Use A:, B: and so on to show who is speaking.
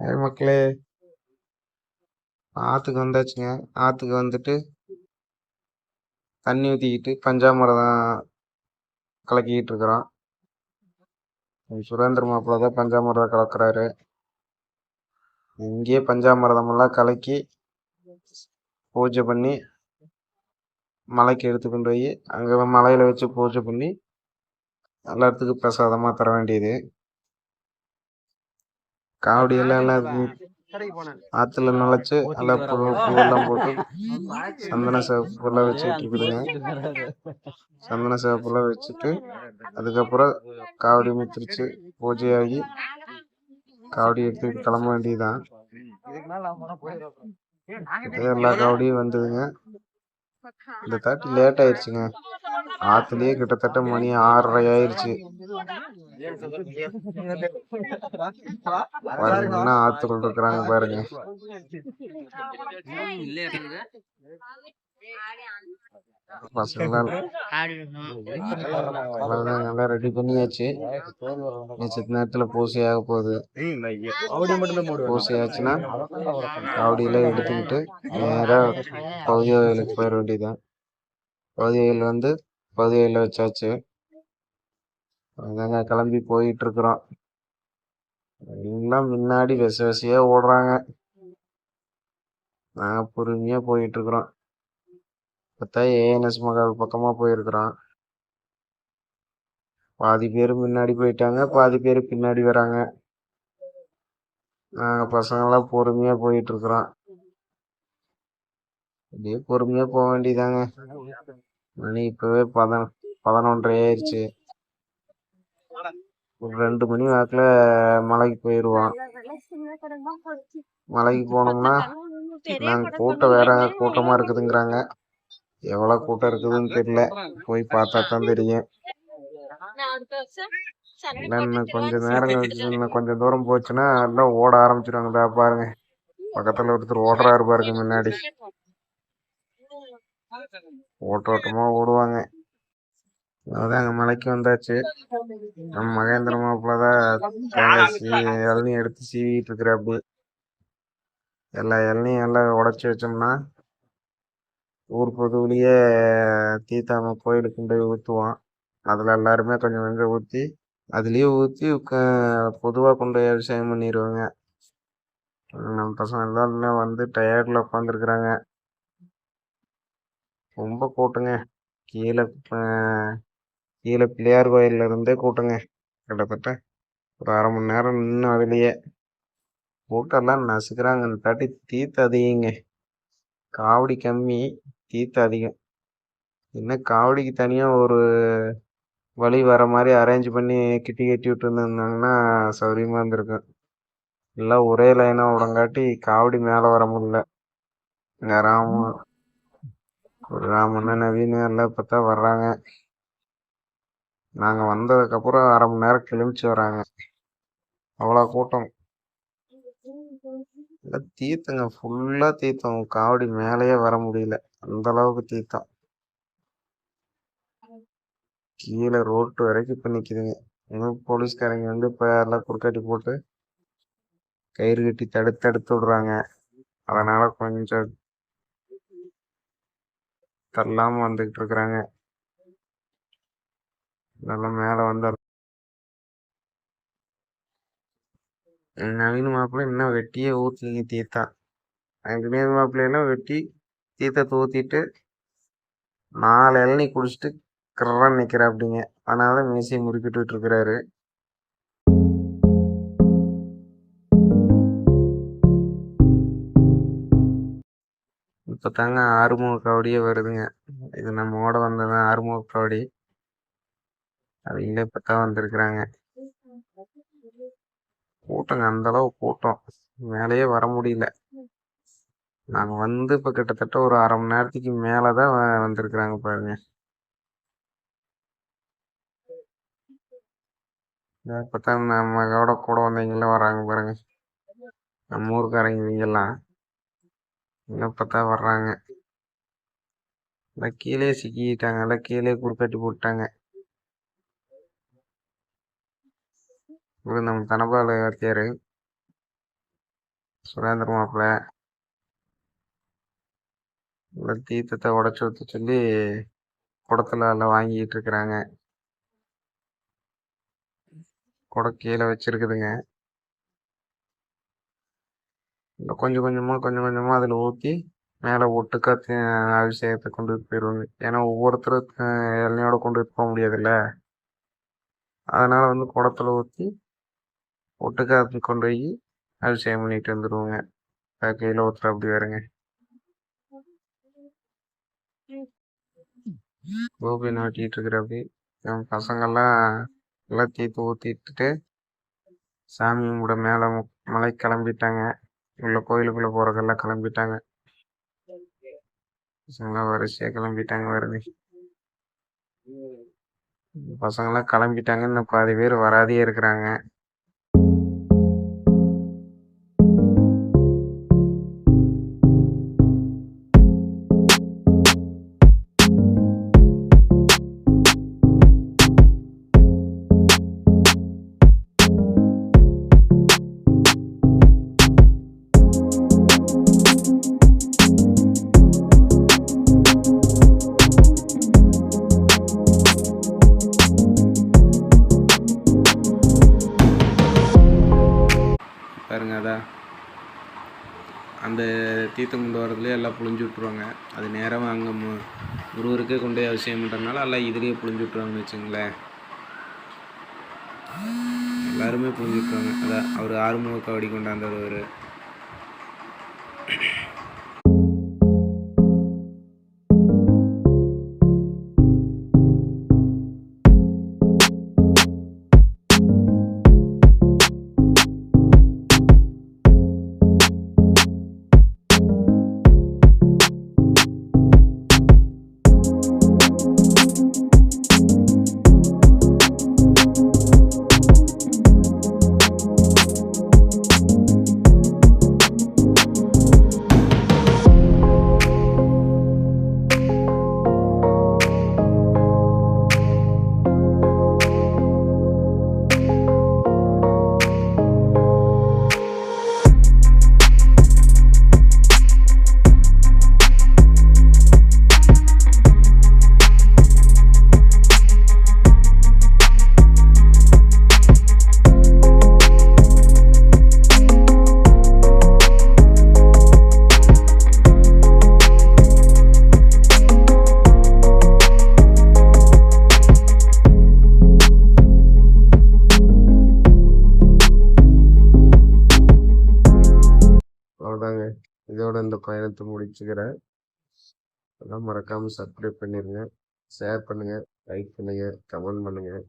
A: hi மக்களே ஆற்றுக்கு வந்தாச்சுங்க ஆற்றுக்கு வந்துட்டு தண்ணி ஊற்றிக்கிட்டு பஞ்சாமரம் தான் கலக்கிக்கிட்டு இருக்கிறோம் சுரேந்திர மாப்பிள்ள தான் பஞ்சாமிரதம் கலக்கிறாரு இங்கேயே பஞ்சாமரதமெல்லாம் கலக்கி பூஜை பண்ணி மலைக்கு எடுத்து கொண்டு போய் அங்கே மலையில் வச்சு பூஜை பண்ணி எல்லாத்துக்கும் பிரசாதமாக தர வேண்டியது காவடி எல்லாம் ஆத்துல நினைச்சு எல்லாம் பூவெல்லாம் போட்டு சந்தன சிவப்பு எல்லாம் வச்சுட்டு இருக்குதுங்க சந்தன சிவப்பு எல்லாம் வச்சுட்டு அதுக்கப்புறம் காவடி முத்திரிச்சு பூஜையாகி காவடி எடுத்துக்கிட்டு கிளம்ப வேண்டியதுதான் எல்லா காவடியும் வந்ததுங்க இந்த தாட்டி லேட் ஆயிருச்சுங்க ஆத்துலயே கிட்டத்தட்ட மணி ஆறரை ஆயிடுச்சு என்ன ஆத்துக்குள் இருக்கிறாங்க பாருங்க நல்லா ரெடி பண்ணியாச்சு பூசி ஆக போகுது ஆச்சுன்னா எடுத்துக்கிட்டு போயிட வேண்டியதுதான் பகுதி வயல் வந்து வச்சாச்சு கிளம்பி போயிட்டு இருக்கிறோம் முன்னாடி விச ஓடுறாங்க நாங்கள் பொறுமையா போயிட்டு இருக்கிறோம் பார்த்தா ஏஎன்எஸ் மகால் பக்கமாக போயிருக்கிறான் பாதி பேர் முன்னாடி போயிட்டாங்க பாதி பேர் பின்னாடி வராங்க நாங்கள் பசங்களாம் பொறுமையாக போயிட்டுருக்குறோம் அப்படியே பொறுமையாக போக வேண்டியதாங்க மணி இப்போவே பதன பதினொன்றரை ஆயிடுச்சு ஒரு ரெண்டு மணி வாக்கில் மலைக்கு போயிடுவோம் மலைக்கு போனோம்னா நாங்கள் கூட்டம் வேற கூட்டமாக இருக்குதுங்கிறாங்க எவ்வளோ கூட்டம் இருக்குதுன்னு தெரியல போய் பார்த்தா தான் தெரியும் இன்னும் கொஞ்ச நேரம் இன்னும் கொஞ்சம் தூரம் போச்சுன்னா எல்லாம் ஓட ஆரம்பிச்சிருவாங்கடா பாருங்க பக்கத்தில் ஒருத்தர் ஓடுறாரு பாருங்க முன்னாடி ஓட்டோட்டமாக ஓடுவாங்க அங்க அங்கே மலைக்கு வந்தாச்சு நம்ம மகேந்திர மாப்பிள்ளதான் இளநீ எடுத்து சீவிட்டு இருக்கிறாப்பு எல்லா இளநீயும் எல்லாம் உடச்சி வச்சோம்னா ஊர் பொதுவிலேயே தீத்தாம கோயிலுக்கு போய் ஊற்றுவான் அதில் எல்லாருமே கொஞ்சம் கொஞ்சம் ஊற்றி அதுலேயே ஊற்றி பொதுவாக கொண்டு போய் அபிஷேகம் பண்ணிடுவாங்க நம்ம பசங்க எல்லாருமே வந்து டயர்டில் உட்காந்துருக்குறாங்க ரொம்ப கூட்டங்க கீழே கீழே பிள்ளையார் கோயிலில் இருந்தே கூட்டங்க கிட்டத்தட்ட ஒரு அரை மணி நேரம் நின்று அதுலேயே கூட்டம்லாம் நசுக்கிறாங்கன்னு தாட்டி தீர்த்து அதிகங்க காவடி கம்மி தீர்த்து அதிகம் என்ன காவடிக்கு தனியாக ஒரு வழி வர மாதிரி அரேஞ்ச் பண்ணி கிட்டி கட்டி விட்டுருந்துருந்தாங்கன்னா சௌகரியமாக இருந்திருக்கும் எல்லாம் ஒரே லைனாக உடங்காட்டி காவடி மேலே வர முடியல இங்கே ராமன் ராமண்ண நவீன எல்லாம் இப்போ தான் வர்றாங்க நாங்கள் வந்ததுக்கப்புறம் அரை மணி நேரம் கிளம்பிச்சு வராங்க அவ்வளோ கூட்டம் தீர்த்தங்க ஃபுல்லாக தீர்த்தம் காவடி மேலேயே வர முடியல அந்த அளவுக்கு தீத்தா கீழே ரோட்டு வரைக்கும் இப்போ நிற்கிதுங்க இன்னும் போலீஸ்காரங்க வந்து இப்போ எல்லாம் குறுக்காட்டி போட்டு கயிறு கட்டி தடுத்து தடுத்து விடுறாங்க அதனால கொஞ்சம் தள்ளாம வந்துகிட்டு இருக்கிறாங்க நல்லா மேலே வந்து நவீன மாப்பிள்ளை இன்னும் வெட்டியே ஊற்றுங்க தீர்த்தான் நவீன மாப்பிள்ளையெல்லாம் வெட்டி தீர்த்தத்தை ஊற்றிட்டு நாலு இளநி குடிச்சிட்டு கிரன் நிற்கிற அப்படிங்க ஆனால் தான் மீசையை முறுக்கிட்டு இருக்கிறாரு இப்போ தாங்க ஆறுமுக காவடியே வருதுங்க இது நம்ம ஓட வந்தது ஆறுமுக காவடி அவங்களே இப்போ தான் வந்திருக்கிறாங்க கூட்டங்க அந்தளவு கூட்டம் மேலேயே வர முடியல நாங்கள் வந்து இப்போ கிட்டத்தட்ட ஒரு அரை மணி நேரத்துக்கு மேலே தான் வந்திருக்கிறாங்க பாருங்க இப்பதான் நம்ம கூட கூட வந்தவங்களாம் வராங்க பாருங்க நம்ம ஊருக்காரங்க இவங்கெல்லாம் இன்னும் இப்போ வர்றாங்க கீழே சிக்கிட்டாங்க எல்லாம் கீழே குறுக்கட்டி போட்டாங்க நம்ம தனபால் வாத்தியாரு சுரேந்திர மாப்பிள்ள தீர்த்தத்தை உடச்சி ஊற்ற சொல்லி குடத்துல எல்லாம் வாங்கிட்டு இருக்கிறாங்க குட கீழே வச்சுருக்குதுங்க கொஞ்சம் கொஞ்சமாக கொஞ்சம் கொஞ்சமாக அதில் ஊற்றி மேலே ஒட்டுக்கா அபிஷேகத்தை கொண்டு போயிடுவாங்க ஏன்னா ஒவ்வொருத்தரும் எல்லையோட கொண்டு போக முடியாதுல்ல அதனால் வந்து குடத்தில் ஊற்றி ஒட்டுக்கா கொண்டு போய் அபிஷேகம் பண்ணிட்டு வந்துடுவோங்க கையில் ஒருத்தர் அப்படி வருங்க கோபி நாட்டிட்டு இருக்கிறப்படி என் பசங்கள்லாம் எல்லாம் தீர்த்து ஊற்றிட்டு சாமி கூட மேலே மலை கிளம்பிட்டாங்க உள்ள கோயிலுக்குள்ளே போகிறக்கெல்லாம் கிளம்பிட்டாங்க பசங்களாம் வரிசையாக கிளம்பிட்டாங்க வருது பசங்களாம் கிளம்பிட்டாங்க இன்னும் பாதி பேர் வராதே இருக்கிறாங்க தீர்த்தம் கொண்டு வரதுலேயே எல்லாம் புழிஞ்சு விட்ருவாங்க அது நேராக அங்கே மு குருவருக்கே கொண்டு போய் அவசியம் பண்ணுறதுனால எல்லாம் இதுலேயே புழிஞ்சு விட்ருவாங்கன்னு வச்சுங்களேன் எல்லாருமே புழிஞ்சு விட்ருவாங்க அதான் அவர் ஆறுமுக கபடி கொண்டாந்தவர் இதோட இந்த பயணத்தை முடிச்சுக்கிறேன் அதெல்லாம் மறக்காமல் சப்ஸ்கிரைப் பண்ணிடுங்க ஷேர் பண்ணுங்கள் லைக் பண்ணுங்கள் கமெண்ட் பண்ணுங்கள்